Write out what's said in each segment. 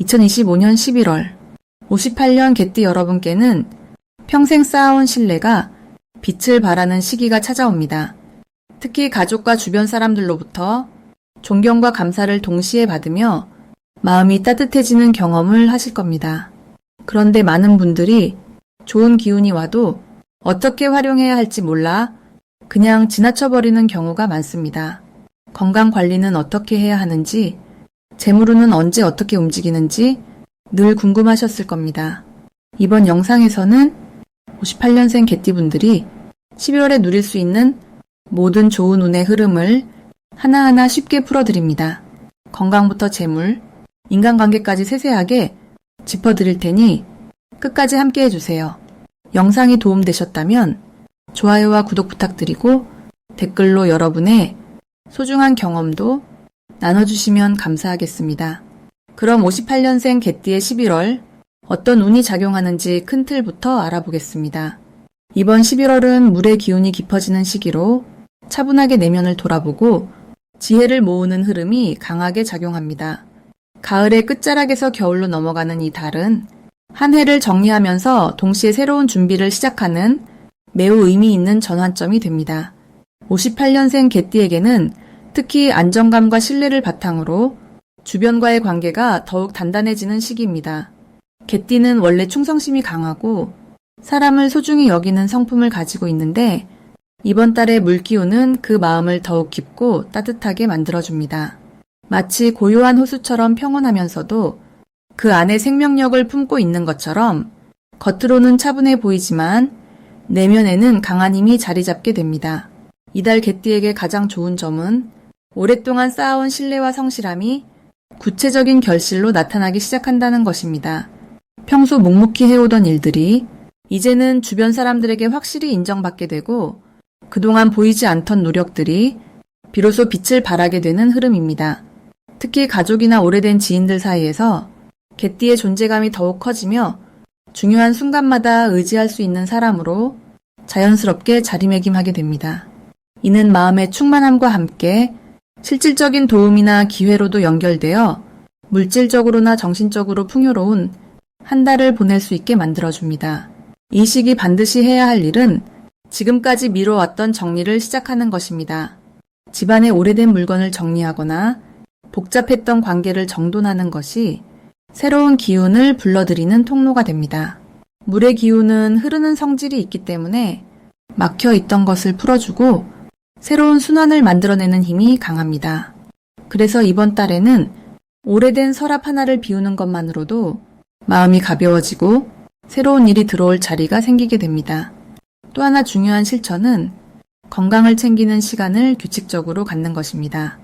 2025년 11월 58년 개띠 여러분께는 평생 쌓아온 신뢰가 빛을 발하는 시기가 찾아옵니다. 특히 가족과 주변 사람들로부터 존경과 감사를 동시에 받으며 마음이 따뜻해지는 경험을 하실 겁니다. 그런데 많은 분들이 좋은 기운이 와도 어떻게 활용해야 할지 몰라 그냥 지나쳐버리는 경우가 많습니다. 건강 관리는 어떻게 해야 하는지, 재물운은 언제 어떻게 움직이는지 늘 궁금하셨을 겁니다. 이번 영상에서는 58년생 개띠분들이 11월에 누릴 수 있는 모든 좋은 운의 흐름을 하나하나 쉽게 풀어드립니다. 건강부터 재물, 인간관계까지 세세하게 짚어드릴 테니 끝까지 함께 해주세요. 영상이 도움되셨다면 좋아요와 구독 부탁드리고 댓글로 여러분의 소중한 경험도 나눠주시면 감사하겠습니다. 그럼 58년생 개띠의 11월 어떤 운이 작용하는지 큰 틀부터 알아보겠습니다. 이번 11월은 물의 기운이 깊어지는 시기로 차분하게 내면을 돌아보고 지혜를 모으는 흐름이 강하게 작용합니다. 가을의 끝자락에서 겨울로 넘어가는 이 달은 한 해를 정리하면서 동시에 새로운 준비를 시작하는 매우 의미 있는 전환점이 됩니다. 58년생 개띠에게는 특히 안정감과 신뢰를 바탕으로 주변과의 관계가 더욱 단단해지는 시기입니다. 개띠는 원래 충성심이 강하고 사람을 소중히 여기는 성품을 가지고 있는데 이번 달의 물기운은 그 마음을 더욱 깊고 따뜻하게 만들어줍니다. 마치 고요한 호수처럼 평온하면서도 그 안에 생명력을 품고 있는 것처럼 겉으로는 차분해 보이지만 내면에는 강한 힘이 자리 잡게 됩니다. 이달 개띠에게 가장 좋은 점은 오랫동안 쌓아온 신뢰와 성실함이 구체적인 결실로 나타나기 시작한다는 것입니다. 평소 묵묵히 해오던 일들이 이제는 주변 사람들에게 확실히 인정받게 되고 그동안 보이지 않던 노력들이 비로소 빛을 발하게 되는 흐름입니다. 특히 가족이나 오래된 지인들 사이에서 개띠의 존재감이 더욱 커지며 중요한 순간마다 의지할 수 있는 사람으로 자연스럽게 자리매김하게 됩니다. 이는 마음의 충만함과 함께 실질적인 도움이나 기회로도 연결되어 물질적으로나 정신적으로 풍요로운 한 달을 보낼 수 있게 만들어줍니다. 이 시기 반드시 해야 할 일은 지금까지 미뤄왔던 정리를 시작하는 것입니다. 집안의 오래된 물건을 정리하거나 복잡했던 관계를 정돈하는 것이 새로운 기운을 불러들이는 통로가 됩니다. 물의 기운은 흐르는 성질이 있기 때문에 막혀 있던 것을 풀어주고 새로운 순환을 만들어내는 힘이 강합니다. 그래서 이번 달에는 오래된 서랍 하나를 비우는 것만으로도 마음이 가벼워지고 새로운 일이 들어올 자리가 생기게 됩니다. 또 하나 중요한 실천은 건강을 챙기는 시간을 규칙적으로 갖는 것입니다.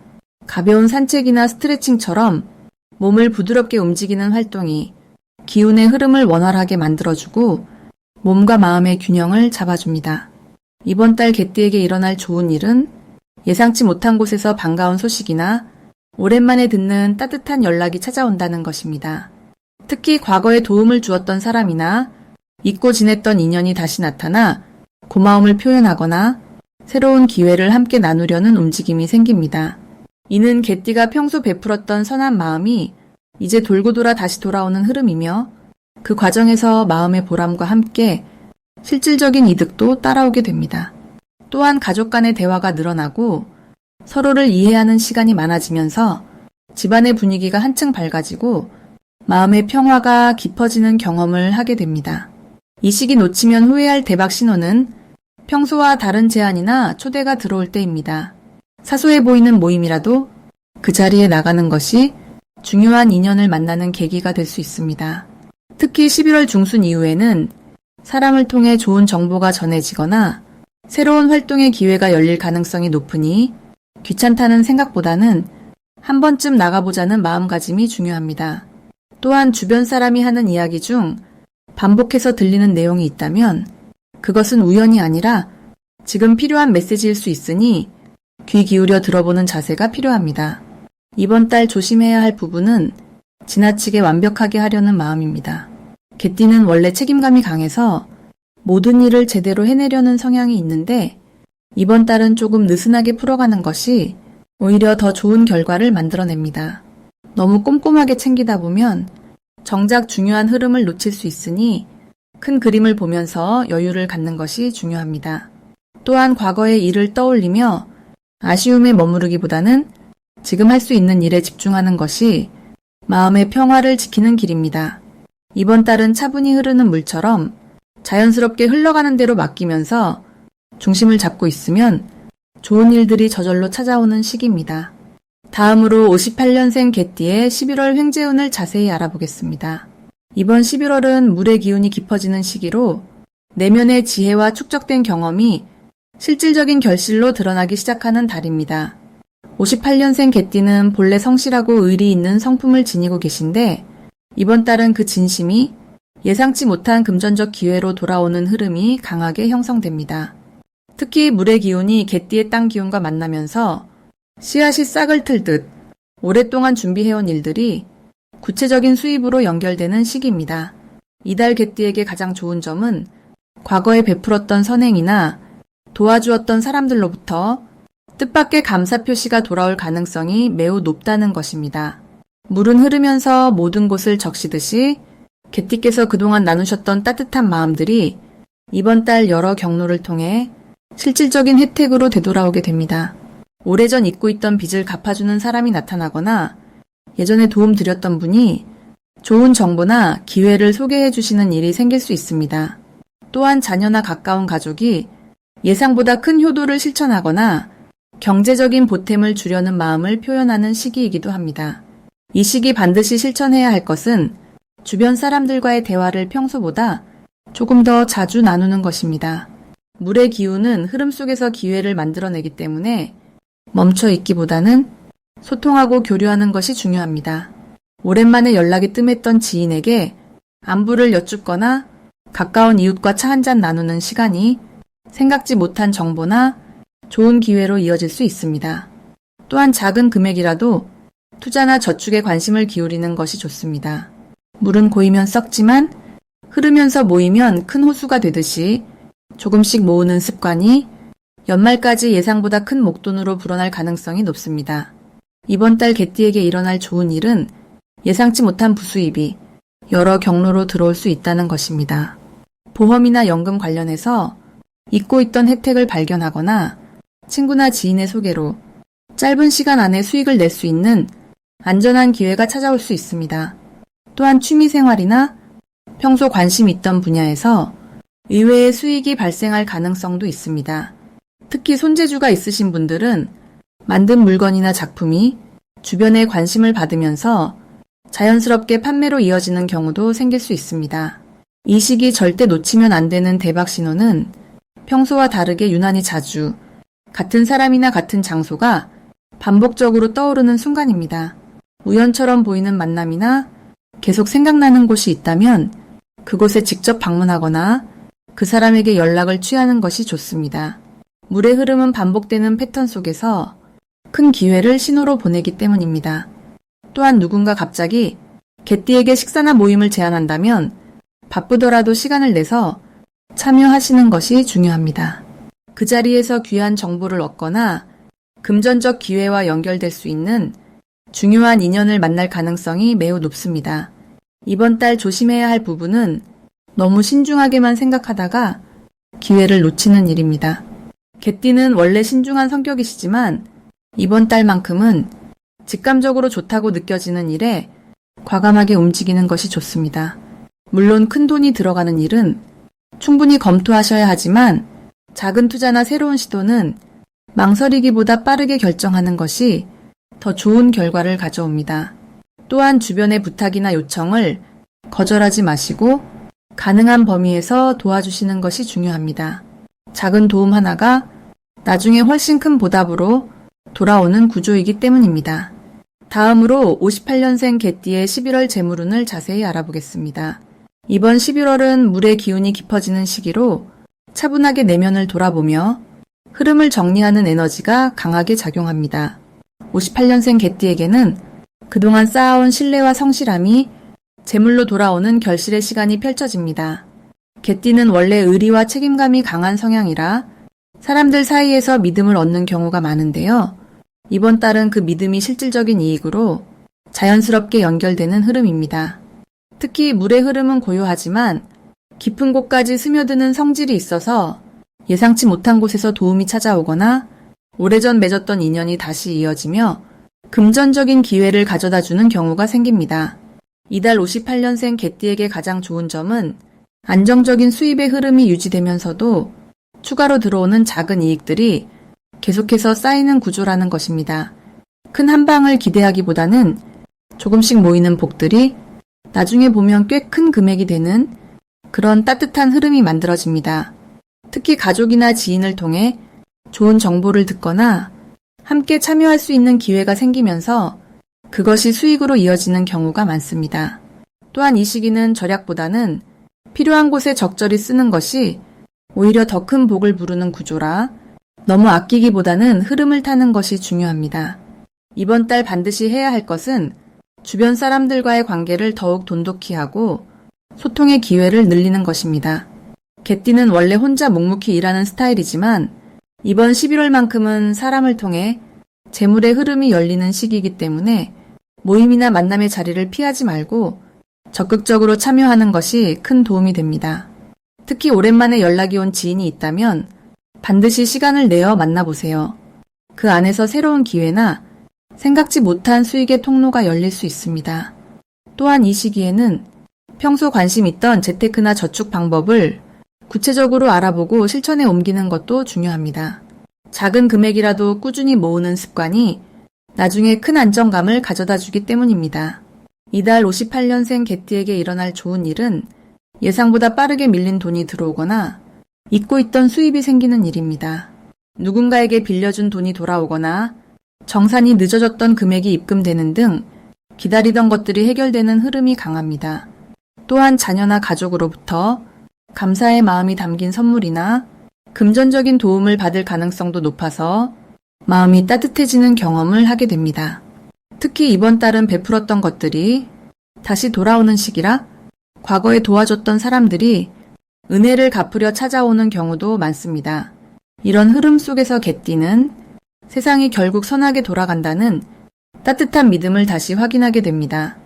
가벼운 산책이나 스트레칭처럼 몸을 부드럽게 움직이는 활동이 기운의 흐름을 원활하게 만들어주고 몸과 마음의 균형을 잡아줍니다. 이번 달 개띠에게 일어날 좋은 일은 예상치 못한 곳에서 반가운 소식이나 오랜만에 듣는 따뜻한 연락이 찾아온다는 것입니다. 특히 과거에 도움을 주었던 사람이나 잊고 지냈던 인연이 다시 나타나 고마움을 표현하거나 새로운 기회를 함께 나누려는 움직임이 생깁니다. 이는 개띠가 평소 베풀었던 선한 마음이 이제 돌고 돌아 다시 돌아오는 흐름이며 그 과정에서 마음의 보람과 함께 실질적인 이득도 따라오게 됩니다. 또한 가족 간의 대화가 늘어나고 서로를 이해하는 시간이 많아지면서 집안의 분위기가 한층 밝아지고 마음의 평화가 깊어지는 경험을 하게 됩니다. 이 시기 놓치면 후회할 대박 신호는 평소와 다른 제안이나 초대가 들어올 때입니다. 사소해 보이는 모임이라도 그 자리에 나가는 것이 중요한 인연을 만나는 계기가 될 수 있습니다. 특히 11월 중순 이후에는 사람을 통해 좋은 정보가 전해지거나 새로운 활동의 기회가 열릴 가능성이 높으니 귀찮다는 생각보다는 한 번쯤 나가보자는 마음가짐이 중요합니다. 또한 주변 사람이 하는 이야기 중 반복해서 들리는 내용이 있다면 그것은 우연이 아니라 지금 필요한 메시지일 수 있으니 귀 기울여 들어보는 자세가 필요합니다. 이번 달 조심해야 할 부분은 지나치게 완벽하게 하려는 마음입니다. 개띠는 원래 책임감이 강해서 모든 일을 제대로 해내려는 성향이 있는데 이번 달은 조금 느슨하게 풀어가는 것이 오히려 더 좋은 결과를 만들어냅니다. 너무 꼼꼼하게 챙기다 보면 정작 중요한 흐름을 놓칠 수 있으니 큰 그림을 보면서 여유를 갖는 것이 중요합니다. 또한 과거의 일을 떠올리며 아쉬움에 머무르기보다는 지금 할 수 있는 일에 집중하는 것이 마음의 평화를 지키는 길입니다. 이번 달은 차분히 흐르는 물처럼 자연스럽게 흘러가는 대로 맡기면서 중심을 잡고 있으면 좋은 일들이 저절로 찾아오는 시기입니다. 다음으로 58년생 개띠의 11월 횡재운을 자세히 알아보겠습니다. 이번 11월은 물의 기운이 깊어지는 시기로 내면의 지혜와 축적된 경험이 실질적인 결실로 드러나기 시작하는 달입니다. 58년생 개띠는 본래 성실하고 의리 있는 성품을 지니고 계신데 이번 달은 그 진심이 예상치 못한 금전적 기회로 돌아오는 흐름이 강하게 형성됩니다. 특히 물의 기운이 개띠의 땅 기운과 만나면서 씨앗이 싹을 틀 듯 오랫동안 준비해온 일들이 구체적인 수입으로 연결되는 시기입니다. 이달 개띠에게 가장 좋은 점은 과거에 베풀었던 선행이나 도와주었던 사람들로부터 뜻밖의 감사 표시가 돌아올 가능성이 매우 높다는 것입니다. 물은 흐르면서 모든 곳을 적시듯이 개띠께서 그동안 나누셨던 따뜻한 마음들이 이번 달 여러 경로를 통해 실질적인 혜택으로 되돌아오게 됩니다. 오래전 잊고 있던 빚을 갚아주는 사람이 나타나거나 예전에 도움 드렸던 분이 좋은 정보나 기회를 소개해 주시는 일이 생길 수 있습니다. 또한 자녀나 가까운 가족이 예상보다 큰 효도를 실천하거나 경제적인 보탬을 주려는 마음을 표현하는 시기이기도 합니다. 이 시기 반드시 실천해야 할 것은 주변 사람들과의 대화를 평소보다 조금 더 자주 나누는 것입니다. 물의 기운은 흐름 속에서 기회를 만들어내기 때문에 멈춰 있기보다는 소통하고 교류하는 것이 중요합니다. 오랜만에 연락이 뜸했던 지인에게 안부를 여쭙거나 가까운 이웃과 차 한 잔 나누는 시간이 생각지 못한 정보나 좋은 기회로 이어질 수 있습니다. 또한 작은 금액이라도 투자나 저축에 관심을 기울이는 것이 좋습니다. 물은 고이면 썩지만 흐르면서 모이면 큰 호수가 되듯이 조금씩 모으는 습관이 연말까지 예상보다 큰 목돈으로 불어날 가능성이 높습니다. 이번 달 개띠에게 일어날 좋은 일은 예상치 못한 부수입이 여러 경로로 들어올 수 있다는 것입니다. 보험이나 연금 관련해서 잊고 있던 혜택을 발견하거나 친구나 지인의 소개로 짧은 시간 안에 수익을 낼 수 있는 안전한 기회가 찾아올 수 있습니다. 또한 취미 생활이나 평소 관심 있던 분야에서 의외의 수익이 발생할 가능성도 있습니다. 특히 손재주가 있으신 분들은 만든 물건이나 작품이 주변에 관심을 받으면서 자연스럽게 판매로 이어지는 경우도 생길 수 있습니다. 이 시기 절대 놓치면 안 되는 대박 신호는 평소와 다르게 유난히 자주 같은 사람이나 같은 장소가 반복적으로 떠오르는 순간입니다. 우연처럼 보이는 만남이나 계속 생각나는 곳이 있다면 그곳에 직접 방문하거나 그 사람에게 연락을 취하는 것이 좋습니다. 물의 흐름은 반복되는 패턴 속에서 큰 기회를 신호로 보내기 때문입니다. 또한 누군가 갑자기 개띠에게 식사나 모임을 제안한다면 바쁘더라도 시간을 내서 참여하시는 것이 중요합니다. 그 자리에서 귀한 정보를 얻거나 금전적 기회와 연결될 수 있는 중요한 인연을 만날 가능성이 매우 높습니다. 이번 달 조심해야 할 부분은 너무 신중하게만 생각하다가 기회를 놓치는 일입니다. 개띠는 원래 신중한 성격이시지만 이번 달만큼은 직감적으로 좋다고 느껴지는 일에 과감하게 움직이는 것이 좋습니다. 물론 큰 돈이 들어가는 일은 충분히 검토하셔야 하지만 작은 투자나 새로운 시도는 망설이기보다 빠르게 결정하는 것이 더 좋은 결과를 가져옵니다. 또한 주변의 부탁이나 요청을 거절하지 마시고 가능한 범위에서 도와주시는 것이 중요합니다. 작은 도움 하나가 나중에 훨씬 큰 보답으로 돌아오는 구조이기 때문입니다. 다음으로 58년생 개띠의 11월 재물운을 자세히 알아보겠습니다. 이번 11월은 물의 기운이 깊어지는 시기로 차분하게 내면을 돌아보며 흐름을 정리하는 에너지가 강하게 작용합니다. 58년생 개띠에게는 그동안 쌓아온 신뢰와 성실함이 제물로 돌아오는 결실의 시간이 펼쳐집니다. 개띠는 원래 의리와 책임감이 강한 성향이라 사람들 사이에서 믿음을 얻는 경우가 많은데요. 이번 달은 그 믿음이 실질적인 이익으로 자연스럽게 연결되는 흐름입니다. 특히 물의 흐름은 고요하지만 깊은 곳까지 스며드는 성질이 있어서 예상치 못한 곳에서 도움이 찾아오거나 오래전 맺었던 인연이 다시 이어지며 금전적인 기회를 가져다 주는 경우가 생깁니다. 이달 58년생 개띠에게 가장 좋은 점은 안정적인 수입의 흐름이 유지되면서도 추가로 들어오는 작은 이익들이 계속해서 쌓이는 구조라는 것입니다. 큰 한 방을 기대하기보다는 조금씩 모이는 복들이 나중에 보면 꽤 큰 금액이 되는 그런 따뜻한 흐름이 만들어집니다. 특히 가족이나 지인을 통해 좋은 정보를 듣거나 함께 참여할 수 있는 기회가 생기면서 그것이 수익으로 이어지는 경우가 많습니다. 또한 이 시기는 절약보다는 필요한 곳에 적절히 쓰는 것이 오히려 더 큰 복을 부르는 구조라 너무 아끼기보다는 흐름을 타는 것이 중요합니다. 이번 달 반드시 해야 할 것은 주변 사람들과의 관계를 더욱 돈독히 하고 소통의 기회를 늘리는 것입니다. 개띠는 원래 혼자 묵묵히 일하는 스타일이지만 이번 11월만큼은 사람을 통해 재물의 흐름이 열리는 시기이기 때문에 모임이나 만남의 자리를 피하지 말고 적극적으로 참여하는 것이 큰 도움이 됩니다. 특히 오랜만에 연락이 온 지인이 있다면 반드시 시간을 내어 만나보세요. 그 안에서 새로운 기회나 생각지 못한 수익의 통로가 열릴 수 있습니다. 또한 이 시기에는 평소 관심 있던 재테크나 저축 방법을 구체적으로 알아보고 실천에 옮기는 것도 중요합니다. 작은 금액이라도 꾸준히 모으는 습관이 나중에 큰 안정감을 가져다 주기 때문입니다. 이달 58년생 개띠에게 일어날 좋은 일은 예상보다 빠르게 밀린 돈이 들어오거나 잊고 있던 수입이 생기는 일입니다. 누군가에게 빌려준 돈이 돌아오거나 정산이 늦어졌던 금액이 입금되는 등 기다리던 것들이 해결되는 흐름이 강합니다. 또한 자녀나 가족으로부터 감사의 마음이 담긴 선물이나 금전적인 도움을 받을 가능성도 높아서 마음이 따뜻해지는 경험을 하게 됩니다. 특히 이번 달은 베풀었던 것들이 다시 돌아오는 시기라 과거에 도와줬던 사람들이 은혜를 갚으려 찾아오는 경우도 많습니다. 이런 흐름 속에서 개띠는 세상이 결국 선하게 돌아간다는 따뜻한 믿음을 다시 확인하게 됩니다.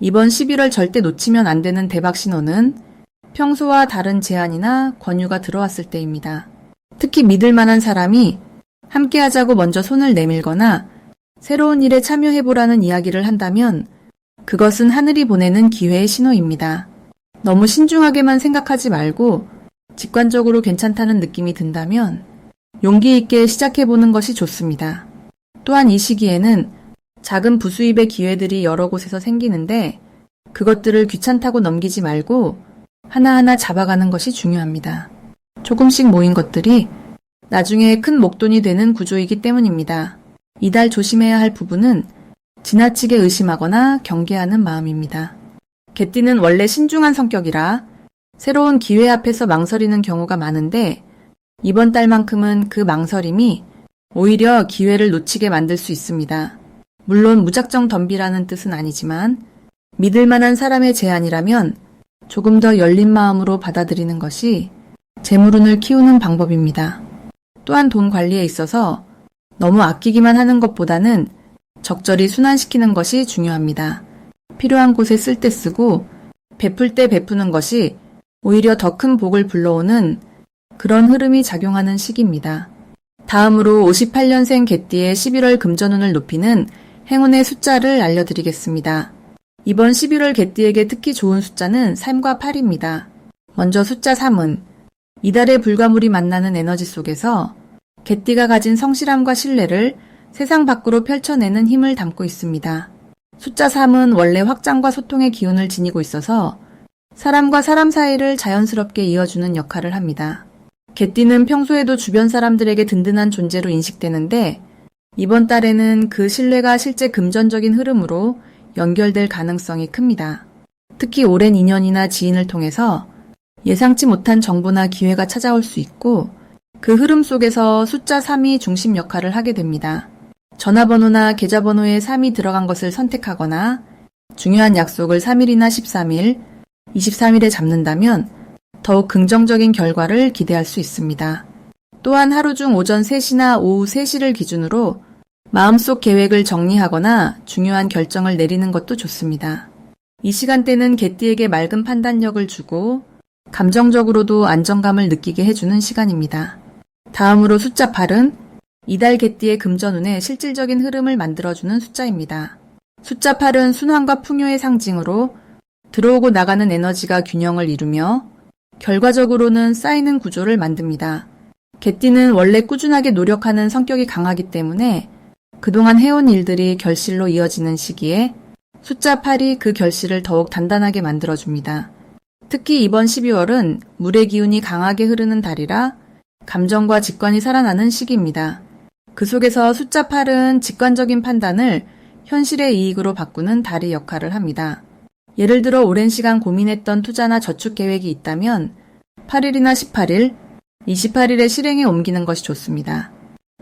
이번 11월 절대 놓치면 안 되는 대박 신호는 평소와 다른 제안이나 권유가 들어왔을 때입니다. 특히 믿을 만한 사람이 함께 하자고 먼저 손을 내밀거나 새로운 일에 참여해보라는 이야기를 한다면 그것은 하늘이 보내는 기회의 신호입니다. 너무 신중하게만 생각하지 말고 직관적으로 괜찮다는 느낌이 든다면 용기 있게 시작해보는 것이 좋습니다. 또한 이 시기에는 작은 부수입의 기회들이 여러 곳에서 생기는데 그것들을 귀찮다고 넘기지 말고 하나하나 잡아가는 것이 중요합니다. 조금씩 모인 것들이 나중에 큰 목돈이 되는 구조이기 때문입니다. 이달 조심해야 할 부분은 지나치게 의심하거나 경계하는 마음입니다. 개띠는 원래 신중한 성격이라 새로운 기회 앞에서 망설이는 경우가 많은데 이번 달만큼은 그 망설임이 오히려 기회를 놓치게 만들 수 있습니다. 물론 무작정 덤비라는 뜻은 아니지만 믿을 만한 사람의 제안이라면 조금 더 열린 마음으로 받아들이는 것이 재물운을 키우는 방법입니다. 또한 돈 관리에 있어서 너무 아끼기만 하는 것보다는 적절히 순환시키는 것이 중요합니다. 필요한 곳에 쓸 때 쓰고 베풀 때 베푸는 것이 오히려 더 큰 복을 불러오는 그런 흐름이 작용하는 시기입니다. 다음으로 58년생 개띠의 11월 금전운을 높이는 행운의 숫자를 알려드리겠습니다. 이번 11월 개띠에게 특히 좋은 숫자는 3과 8입니다. 먼저 숫자 3은 이달의 불가물이 만나는 에너지 속에서 개띠가 가진 성실함과 신뢰를 세상 밖으로 펼쳐내는 힘을 담고 있습니다. 숫자 3은 원래 확장과 소통의 기운을 지니고 있어서 사람과 사람 사이를 자연스럽게 이어주는 역할을 합니다. 개띠는 평소에도 주변 사람들에게 든든한 존재로 인식되는데 이번 달에는 그 신뢰가 실제 금전적인 흐름으로 연결될 가능성이 큽니다. 특히 오랜 인연이나 지인을 통해서 예상치 못한 정보나 기회가 찾아올 수 있고 그 흐름 속에서 숫자 3이 중심 역할을 하게 됩니다. 전화번호나 계좌번호에 3이 들어간 것을 선택하거나 중요한 약속을 3일이나 13일, 23일에 잡는다면 더욱 긍정적인 결과를 기대할 수 있습니다. 또한 하루 중 오전 3시나 오후 3시를 기준으로 마음속 계획을 정리하거나 중요한 결정을 내리는 것도 좋습니다. 이 시간대는 개띠에게 맑은 판단력을 주고 감정적으로도 안정감을 느끼게 해주는 시간입니다. 다음으로 숫자 8은 이달 개띠의 금전운의 실질적인 흐름을 만들어주는 숫자입니다. 숫자 8은 순환과 풍요의 상징으로 들어오고 나가는 에너지가 균형을 이루며 결과적으로는 쌓이는 구조를 만듭니다. 개띠는 원래 꾸준하게 노력하는 성격이 강하기 때문에 그동안 해온 일들이 결실로 이어지는 시기에 숫자 8이 그 결실을 더욱 단단하게 만들어줍니다. 특히 이번 12월은 물의 기운이 강하게 흐르는 달이라 감정과 직관이 살아나는 시기입니다. 그 속에서 숫자 8은 직관적인 판단을 현실의 이익으로 바꾸는 달의 역할을 합니다. 예를 들어 오랜 시간 고민했던 투자나 저축 계획이 있다면 8일이나 18일, 28일에 실행에 옮기는 것이 좋습니다.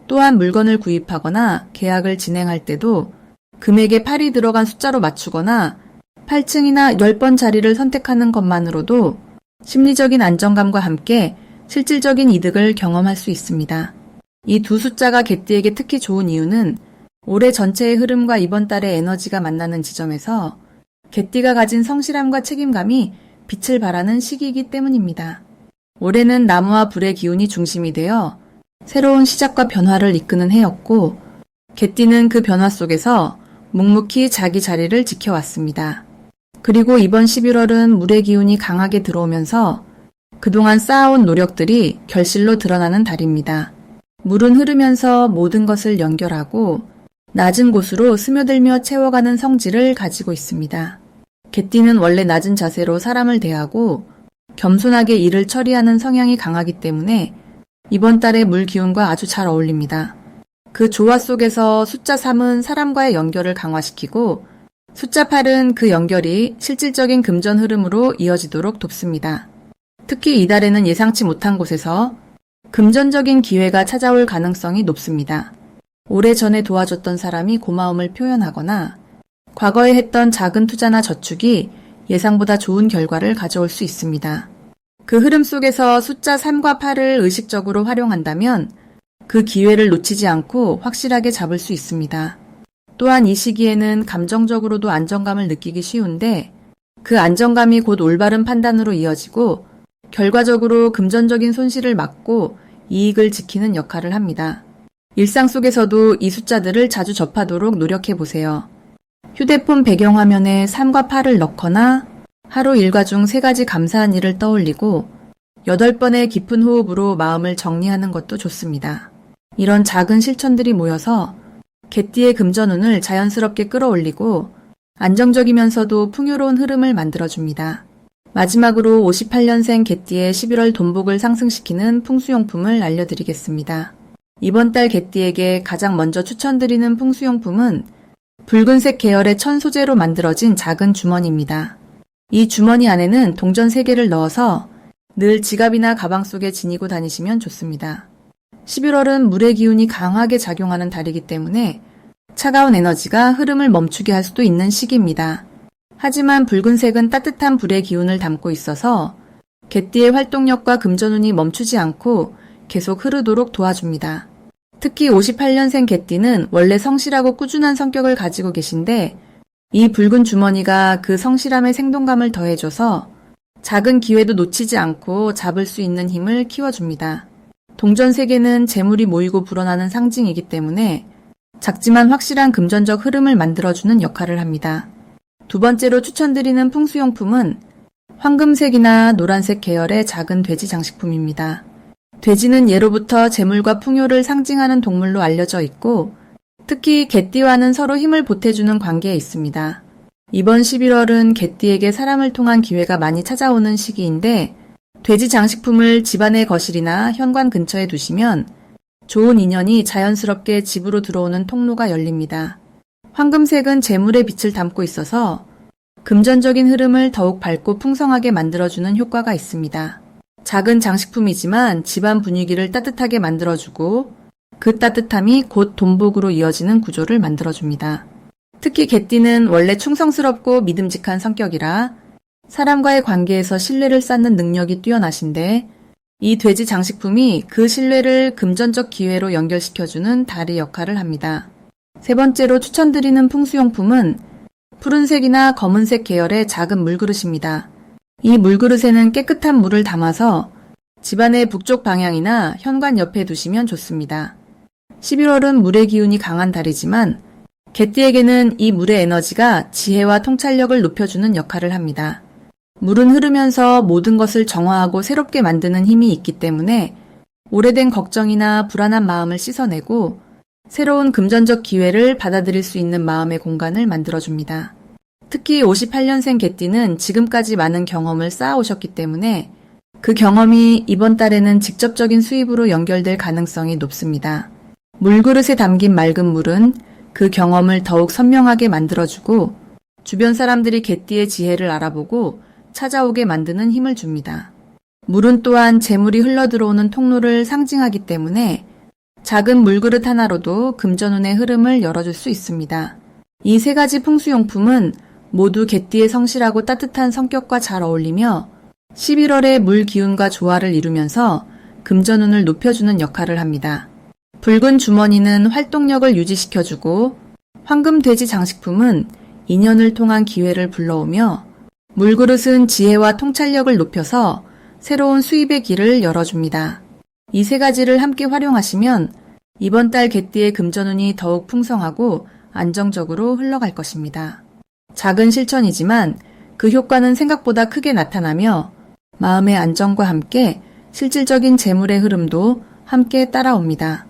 또한 물건을 구입하거나 계약을 진행할 때도 금액에 8이 들어간 숫자로 맞추거나 8층이나 10번 자리를 선택하는 것만으로도 심리적인 안정감과 함께 실질적인 이득을 경험할 수 있습니다. 이 두 숫자가 개띠에게 특히 좋은 이유는 올해 전체의 흐름과 이번 달의 에너지가 만나는 지점에서 개띠가 가진 성실함과 책임감이 빛을 발하는 시기이기 때문입니다. 올해는 나무와 불의 기운이 중심이 되어 새로운 시작과 변화를 이끄는 해였고, 개띠는 그 변화 속에서 묵묵히 자기 자리를 지켜왔습니다. 그리고 이번 11월은 물의 기운이 강하게 들어오면서 그동안 쌓아온 노력들이 결실로 드러나는 달입니다. 물은 흐르면서 모든 것을 연결하고 낮은 곳으로 스며들며 채워가는 성질을 가지고 있습니다. 개띠는 원래 낮은 자세로 사람을 대하고 겸손하게 일을 처리하는 성향이 강하기 때문에 이번 달의 물 기운과 아주 잘 어울립니다. 그 조화 속에서 숫자 3은 사람과의 연결을 강화시키고 숫자 8은 그 연결이 실질적인 금전 흐름으로 이어지도록 돕습니다. 특히 이달에는 예상치 못한 곳에서 금전적인 기회가 찾아올 가능성이 높습니다. 오래전에 도와줬던 사람이 고마움을 표현하거나 과거에 했던 작은 투자나 저축이 예상보다 좋은 결과를 가져올 수 있습니다. 그 흐름 속에서 숫자 3과 8을 의식적으로 활용한다면 그 기회를 놓치지 않고 확실하게 잡을 수 있습니다. 또한 이 시기에는 감정적으로도 안정감을 느끼기 쉬운데 그 안정감이 곧 올바른 판단으로 이어지고 결과적으로 금전적인 손실을 막고 이익을 지키는 역할을 합니다. 일상 속에서도 이 숫자들을 자주 접하도록 노력해 보세요. 휴대폰 배경화면에 3과 8을 넣거나 하루 일과 중 세 가지 감사한 일을 떠올리고 8번의 깊은 호흡으로 마음을 정리하는 것도 좋습니다. 이런 작은 실천들이 모여서 개띠의 금전운을 자연스럽게 끌어올리고 안정적이면서도 풍요로운 흐름을 만들어줍니다. 마지막으로 58년생 개띠의 11월 돈복을 상승시키는 풍수용품을 알려드리겠습니다. 이번 달 개띠에게 가장 먼저 추천드리는 풍수용품은 붉은색 계열의 천 소재로 만들어진 작은 주머니입니다. 이 주머니 안에는 동전 3개를 넣어서 늘 지갑이나 가방 속에 지니고 다니시면 좋습니다. 11월은 물의 기운이 강하게 작용하는 달이기 때문에 차가운 에너지가 흐름을 멈추게 할 수도 있는 시기입니다. 하지만 붉은색은 따뜻한 불의 기운을 담고 있어서 개띠의 활동력과 금전운이 멈추지 않고 계속 흐르도록 도와줍니다. 특히 58년생 개띠는 원래 성실하고 꾸준한 성격을 가지고 계신데 이 붉은 주머니가 그 성실함의 생동감을 더해줘서 작은 기회도 놓치지 않고 잡을 수 있는 힘을 키워줍니다. 동전 세계는 재물이 모이고 불어나는 상징이기 때문에 작지만 확실한 금전적 흐름을 만들어주는 역할을 합니다. 두 번째로 추천드리는 풍수용품은 황금색이나 노란색 계열의 작은 돼지 장식품입니다. 돼지는 예로부터 재물과 풍요를 상징하는 동물로 알려져 있고 특히 개띠와는 서로 힘을 보태주는 관계에 있습니다. 이번 11월은 개띠에게 사람을 통한 기회가 많이 찾아오는 시기인데 돼지 장식품을 집안의 거실이나 현관 근처에 두시면 좋은 인연이 자연스럽게 집으로 들어오는 통로가 열립니다. 황금색은 재물의 빛을 담고 있어서 금전적인 흐름을 더욱 밝고 풍성하게 만들어주는 효과가 있습니다. 작은 장식품이지만 집안 분위기를 따뜻하게 만들어주고 그 따뜻함이 곧 돈복으로 이어지는 구조를 만들어줍니다. 특히 개띠는 원래 충성스럽고 믿음직한 성격이라 사람과의 관계에서 신뢰를 쌓는 능력이 뛰어나신데 이 돼지 장식품이 그 신뢰를 금전적 기회로 연결시켜주는 달의 역할을 합니다. 세 번째로 추천드리는 풍수용품은 푸른색이나 검은색 계열의 작은 물그릇입니다. 이 물그릇에는 깨끗한 물을 담아서 집안의 북쪽 방향이나 현관 옆에 두시면 좋습니다. 11월은 물의 기운이 강한 달이지만 개띠에게는 이 물의 에너지가 지혜와 통찰력을 높여주는 역할을 합니다. 물은 흐르면서 모든 것을 정화하고 새롭게 만드는 힘이 있기 때문에 오래된 걱정이나 불안한 마음을 씻어내고 새로운 금전적 기회를 받아들일 수 있는 마음의 공간을 만들어줍니다. 특히 58년생 개띠는 지금까지 많은 경험을 쌓아오셨기 때문에 그 경험이 이번 달에는 직접적인 수입으로 연결될 가능성이 높습니다. 물그릇에 담긴 맑은 물은 그 경험을 더욱 선명하게 만들어주고 주변 사람들이 개띠의 지혜를 알아보고 찾아오게 만드는 힘을 줍니다. 물은 또한 재물이 흘러들어오는 통로를 상징하기 때문에 작은 물그릇 하나로도 금전운의 흐름을 열어줄 수 있습니다. 이 세 가지 풍수용품은 모두 개띠의 성실하고 따뜻한 성격과 잘 어울리며 11월의 물 기운과 조화를 이루면서 금전운을 높여주는 역할을 합니다. 붉은 주머니는 활동력을 유지시켜주고 황금 돼지 장식품은 인연을 통한 기회를 불러오며 물그릇은 지혜와 통찰력을 높여서 새로운 수입의 길을 열어줍니다. 이 세 가지를 함께 활용하시면 이번 달 개띠의 금전운이 더욱 풍성하고 안정적으로 흘러갈 것입니다. 작은 실천이지만 그 효과는 생각보다 크게 나타나며 마음의 안정과 함께 실질적인 재물의 흐름도 함께 따라옵니다.